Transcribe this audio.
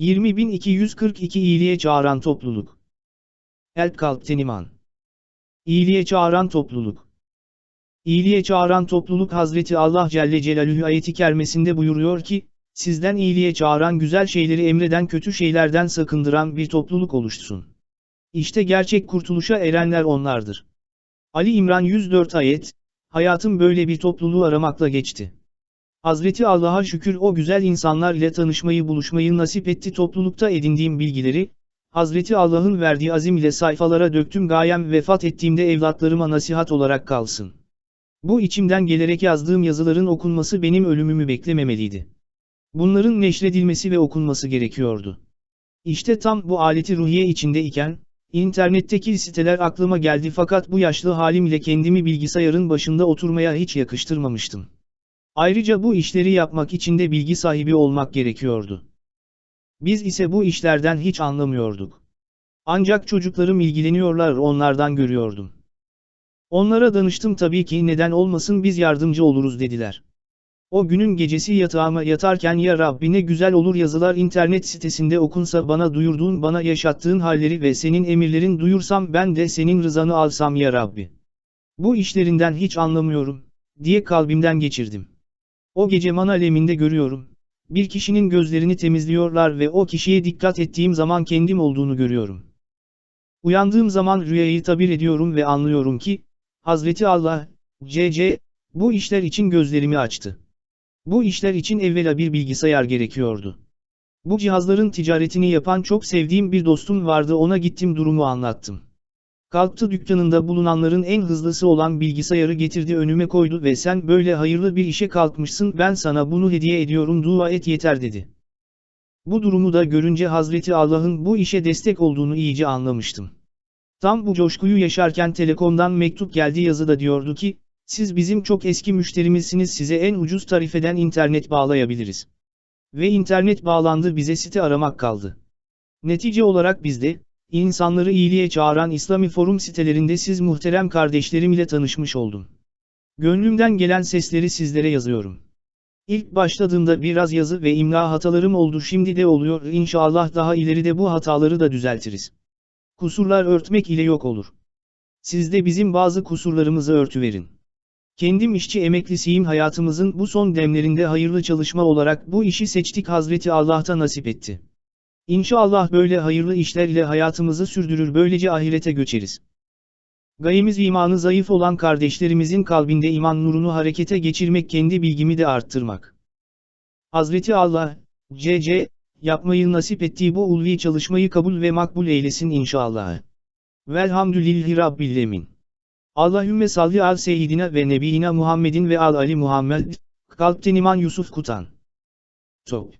20242 iyiliğe çağıran topluluk. Elp kalpten iman. İyiliğe çağıran topluluk. İyiliğe çağıran topluluk Hazreti Allah Celle Celaluhu ayeti kermesinde buyuruyor ki, sizden iyiliğe çağıran güzel şeyleri emreden kötü şeylerden sakındıran bir topluluk oluşsun. İşte gerçek kurtuluşa erenler onlardır. Ali İmran 104 ayet, hayatım böyle bir topluluğu aramakla geçti. Hazreti Allah'a şükür o güzel insanlar ile tanışmayı buluşmayı nasip etti toplulukta edindiğim bilgileri, Hazreti Allah'ın verdiği azim ile sayfalara döktüm gayem vefat ettiğimde evlatlarıma nasihat olarak kalsın. Bu içimden gelerek yazdığım yazıların okunması benim ölümümü beklememeliydi. Bunların neşredilmesi ve okunması gerekiyordu. İşte tam bu aleti ruhiye içinde iken, internetteki siteler aklıma geldi fakat bu yaşlı halim ile kendimi bilgisayarın başında oturmaya hiç yakıştırmamıştım. Ayrıca bu işleri yapmak için de bilgi sahibi olmak gerekiyordu. Biz ise bu işlerden hiç anlamıyorduk. Ancak çocuklarım ilgileniyorlar onlardan görüyordum. Onlara danıştım tabii ki neden olmasın biz yardımcı oluruz dediler. O günün gecesi yatağıma yatarken ya Rabbi ne güzel olur yazılar internet sitesinde okunsa bana duyurduğun bana yaşattığın halleri ve senin emirlerin duyursam ben de senin rızanı alsam ya Rabbi. Bu işlerinden hiç anlamıyorum, diye kalbimden geçirdim. O gece man aleminde görüyorum. Bir kişinin gözlerini temizliyorlar ve o kişiye dikkat ettiğim zaman kendim olduğunu görüyorum. Uyandığım zaman rüyayı tabir ediyorum ve anlıyorum ki, Hazreti Allah, C.C., bu işler için gözlerimi açtı. Bu işler için evvela bir bilgisayar gerekiyordu. Bu cihazların ticaretini yapan çok sevdiğim bir dostum vardı ona gittim durumu anlattım. Kalktı dükkanında bulunanların en hızlısı olan bilgisayarı getirdi önüme koydu ve sen böyle hayırlı bir işe kalkmışsın ben sana bunu hediye ediyorum dua et yeter dedi. Bu durumu da görünce Hazreti Allah'ın bu işe destek olduğunu iyice anlamıştım. Tam bu coşkuyu yaşarken Telekom'dan mektup geldi yazıda diyordu ki, siz bizim çok eski müşterimizsiniz size en ucuz tarifeden internet bağlayabiliriz. Ve internet bağlandı bize site aramak kaldı. Netice olarak bizde, insanları iyiliğe çağıran İslami forum sitelerinde siz muhterem kardeşlerim ile tanışmış oldum. Gönlümden gelen sesleri sizlere yazıyorum. İlk başladığımda biraz yazı ve imla hatalarım oldu şimdi de oluyor İnşallah daha ileride bu hataları da düzeltiriz. Kusurlar örtmek ile yok olur. Siz de bizim bazı kusurlarımızı örtüverin. Kendim işçi emeklisiyim hayatımızın bu son demlerinde hayırlı çalışma olarak bu işi seçtik Hazreti Allah'ta nasip etti. İnşallah böyle hayırlı işler ile hayatımızı sürdürür böylece ahirete göçeriz. Gayemiz imanı zayıf olan kardeşlerimizin kalbinde iman nurunu harekete geçirmek kendi bilgimi de arttırmak. Hazreti Allah, C.C., yapmayı nasip ettiği bu ulvi çalışmayı kabul ve makbul eylesin inşallah. Velhamdülillahi Rabbil. Allahümme salli al seyyidina ve nebiyina Muhammedin ve al Ali Muhammed, kalpten iman Yusuf Kutan. Top.